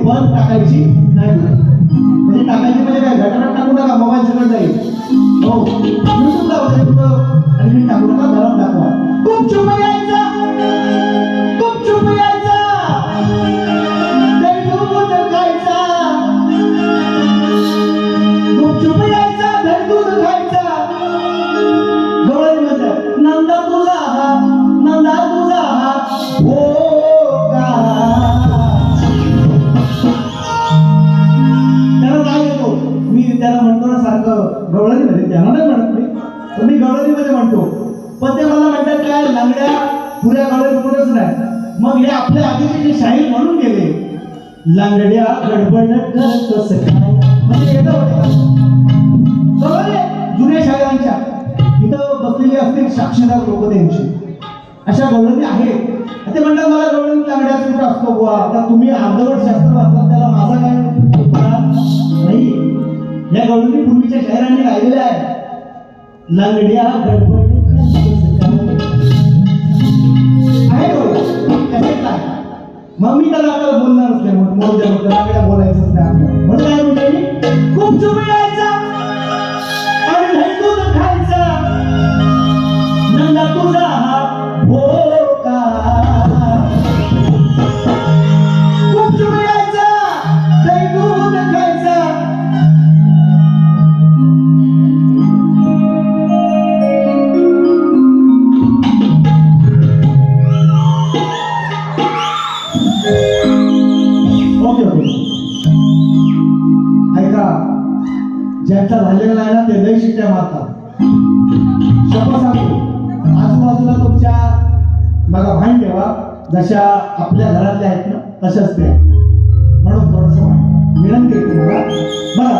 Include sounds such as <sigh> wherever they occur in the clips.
घेऊन टाकायची नाही. म्हणजे टाकायची म्हणजे काय? घटना टाकू नका मोबाईल सगळं जाईल. हो. सुद्धा होते कुठं आणि मी टाकू नका घरात टाकवा खूप चुप मी त्याला म्हणतो ना सारखं गवळणीमध्ये त्याला नाही म्हणत मी. पण मी गवळणीमध्ये म्हणतो. पण ते मला म्हणतात काय लंगड्या पुऱ्या गवळणी कुठंच नाही. मग हे आपल्या आधीचे जे शाहीर म्हणून गेले लंगड्या गडबड करत कसं काय म्हणजे येतं होते. जुन्या शाहिरांच्या इथं बसलेले असतील साक्षीदार लोक त्यांचे. अशा गवळणी आहेत. ते म्हणतात मला गवळणी लंगड्या कुठं असतो बुवा? आता तुम्ही अर्धवट शास्त्र वाचतात त्याला माझा काय या गवळणी पूर्वीच्या शहरांनी गायलेल्या आहे. लंगड्या मग मी त्याला आपल्याला बोलणार असते. मोर द्या म्हटलं आपल्याला बोलायचंच नाही आपल्याला. म्हणून काय म्हणतो मी? खूप चुप यायचा आणि दही दूध जशा आपल्या घरातल्या आहेत ना तशाच ते म्हणून थोडस विनंती आहे तुम्हाला. बघा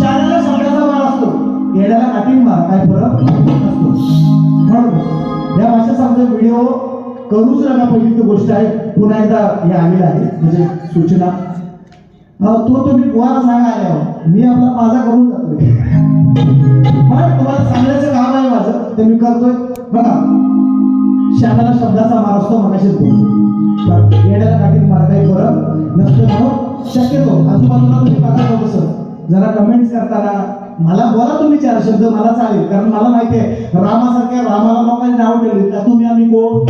शाळेला शब्दाचा मार असतो. येण्याला काटिंग मार काय फरक असतो म्हणून या भाषेचा आमचा व्हिडिओ करूच नका. पहिली ती गोष्ट आहे पुन्हा एकदा हे आलेलं आहे म्हणजे सूचना. तो तुम्ही बुवाला सांगा आल्यावर मी आपला माझा करून जातोय. <laughs> पण तुम्हाला सांगण्याचं काम आहे माझं ते मी करतोय. बघा. शाळेला शब्दाचा मार असतो मगाशीच येण्याला काठी मार काही फरक नसतो म्हणून शक्यतो आजूबाजूला तुम्ही बघा थोडंसं जरा कमेंट्स करताना मला बोला तुम्ही चार शब्द मला चालेल. कारण मला माहिती आहे रामासारख्या रामाला लोकांनी नाव ठेवले. का तुम्ही आम्ही कोण?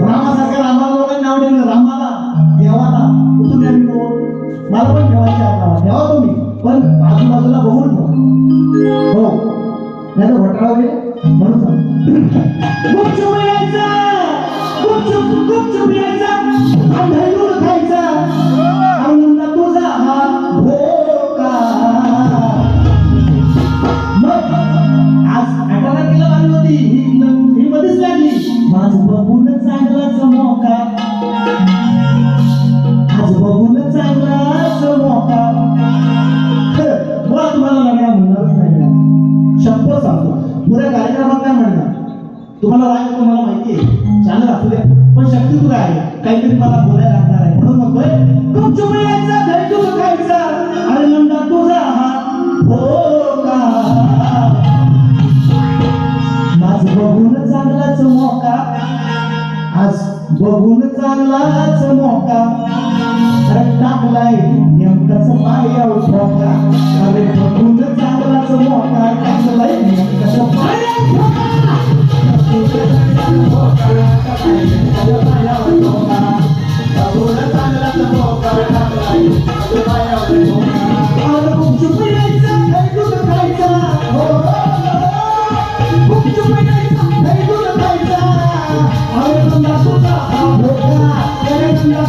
रामासारख्या रामाला लोकांनी नाव ठेवलं. रामाला देवाला. तुम्ही आम्ही कोण? मला पण ठेवायचे आपल्याला ठेवा तुम्ही. पण आजूबाजूला बघून ठेवा. हो. नाही तर घोटाळा म्हणून काहीतरी मला बोलायला लागणार आहे. म्हणून म्हणतोय तू गुपचूप यायचा दही दूध खायचा अरे नंदा तुझा हा भोका माझ बघून चांगलाच मोका. आज बघून चांगलाच मोका. अरे टाकलाय नेमकाच पाय ठोका अरे बघून चांगलाच मोका टाकलाय नेमकाच पाय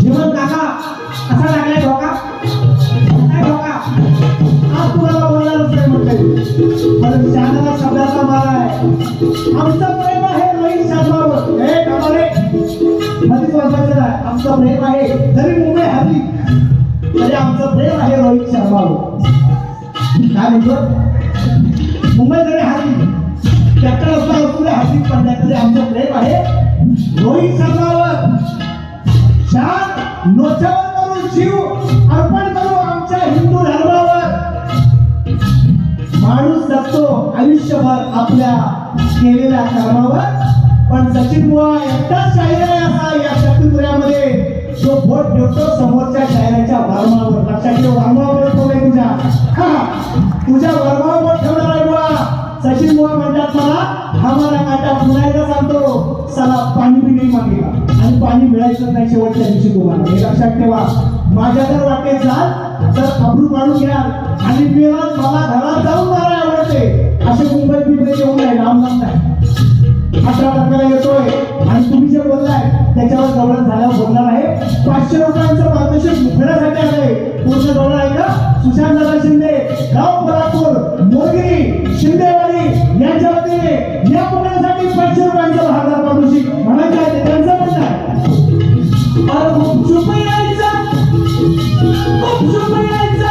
जीवन काका कसा लागलाय धोका? काय आज तुम्हाला बोलणारच नाही म्हटलंय पण शहाण्याला शब्दाचा आहे. आमचं प्रेम आहे रोहित शर्मावर हे कामारे मध्येच वाचायचं नाही. आमचं प्रेम आहे. जरी मुंबई हरली तरी आमचं प्रेम आहे रोहित शर्मावर काय म्हणतो? मुंबई जरी हरली कॅप्टन असला असू दे रोहित शर्मावर शान नोच्यावर करून जीव अर्पण करू आमच्या हिंदू धर्मावर. माणूस जगतो आयुष्यभर आपल्या केलेल्या कर्मावर. पण सचिन बुवा एकटाच शाहीर आहे असा या शक्तिपुऱ्यामध्ये. जो बोट ठेवतो समोरच्या शायराच्या वर्मावर. लक्षात ठेव वर्मावर बोट ठेवलंय तुझ्या. हा, तुझ्या वर्मावर बोट ठेवणार आहे बुवा. सचिन बुवा म्हणतात मला हमारा काटा पुण्याचा सांगतो. चला पाणी बी नाही मागेला. आणि पाणी मिळायचं नाही शेवटच्या दिवशी तुम्हाला. हे लक्षात ठेवा. माझ्या जर वाटेत जाल तर खबरू काढून घ्याल आणि मला घरात जाऊन मला आवडते. असे मुंबई पिंपरी येऊन नाही लांब लांब नाही. अठरा टक्क्याला येतोय. आणि तुम्ही जे बोललाय त्याच्यावर गवळण झाल्यावर बोलणार आहे. पाचशे रुपयांचं पारितोषिक मुखण्यासाठी आलंय. तुमचं गवळण आहे का सुशांत दादा शिंदे पाचशे रुपयांचं पडूशी पारितोषिक म्हणायचं आहे ते त्यांचं म्हणणं आहे. अरे खूप चुप यायचा. खूप चुप यायचा.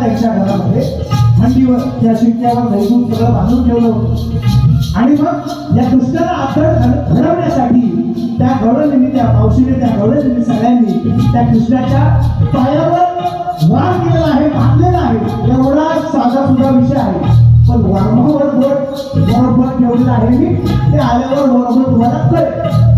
त्यांच्या घरामध्ये हंडीवर त्या शिक्क्यावर लैजून सगळं बांधून ठेवलं आणि मग या कृष्णाला आपण घडवण्यासाठी त्या गवळणीने त्या मावशीने त्या गवळणीने सगळ्यांनी त्या कृष्णाच्या पायावर वार केलेला आहे बांधलेला आहे. एवढा साधा सुद्धा विषय आहे. पण वर्मावर बोट बरोबर ठेवलेला आहे मी. ते आल्यावर बरोबर तुम्हाला कळेल.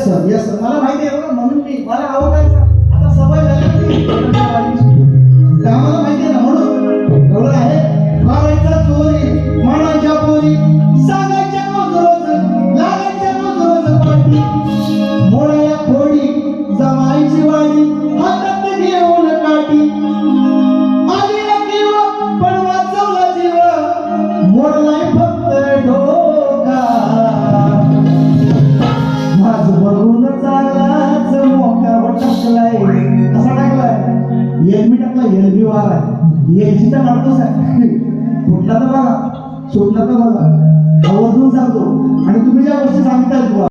सर येस सर मला माहिती आहे बघा म्हणून मी मला आवडायचं याची तर काढतोच आहे. फुटला तर बघा. सुटला तर बघा. आवर्जून सांगतो. आणि तुम्ही ज्या गोष्टी सांगताय बुवा